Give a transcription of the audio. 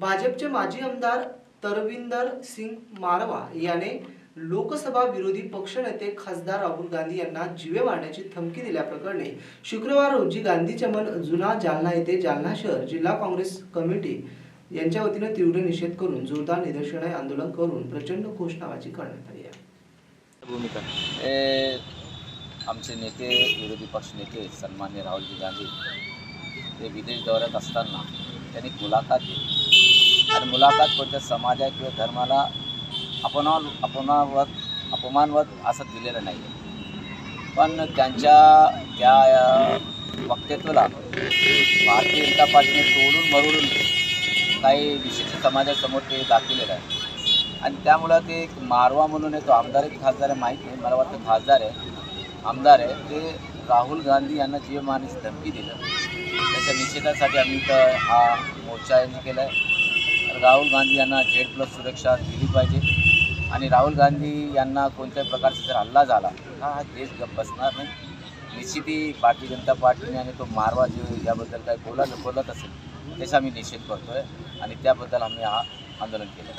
भाजपचे माजी आमदार तरविंदर सिंग मारवा याने लोकसभा विरोधी पक्षनेते खासदार राहुल गांधी यांना जीवे मारण्याची धमकी दिल्याप्रकरणी शुक्रवार रोजी गांधी चमन जुना जालना येथे जालना शहर जिल्हा काँग्रेस कमिटी यांच्या वतीने तीव्र निषेध करून जोरदार निदर्शने आंदोलन करून प्रचंड घोषणाबाजी करण्यात आली आहे. भूमिका. आमचे नेते विरोधी पक्ष नेते सन्मान्य राहुलजी गांधी ते विदेश दौऱ्यात असताना त्यांनी मुलाखत घेतली. तर मुलाखत कोणत्या समाजा किंवा धर्माला अपमान अपमानवत अपमानवत असं दिलेलं नाही. आहे पण त्यांच्या त्या अ, वक्तव्याला भारतीय जनता पार्टीने तोडून मरून काही विशिष्ट समाजासमोर ते दाखवलेलं आहे. आणि त्यामुळं ते एक मारवा म्हणून आहे तो आमदार आहे की खासदार आहे माहीत नाही. मला वाटतं खासदार आहे आमदार आहे. ते राहुल गांधी यांना जीवमानेची धमकी दिलं. त्याच्या निषेधासाठी आम्ही तर हा मोर्चा यांनी केला आहे राहुल गांधी यांना झेड प्लस सुरक्षा दिली पाहिजे. आणि राहुल गांधी यांना कोणत्याही प्रकारचा जर हल्ला झाला हा हा देश गप्प बसणार नाही. निश्चिती भारतीय जनता पार्टीने आणि तो मारवा जो याबद्दल काही बोलत बोलत असेल त्याचा आम्ही निषेध करतो आहे आणि त्याबद्दल आम्ही हा आंदोलन केलं.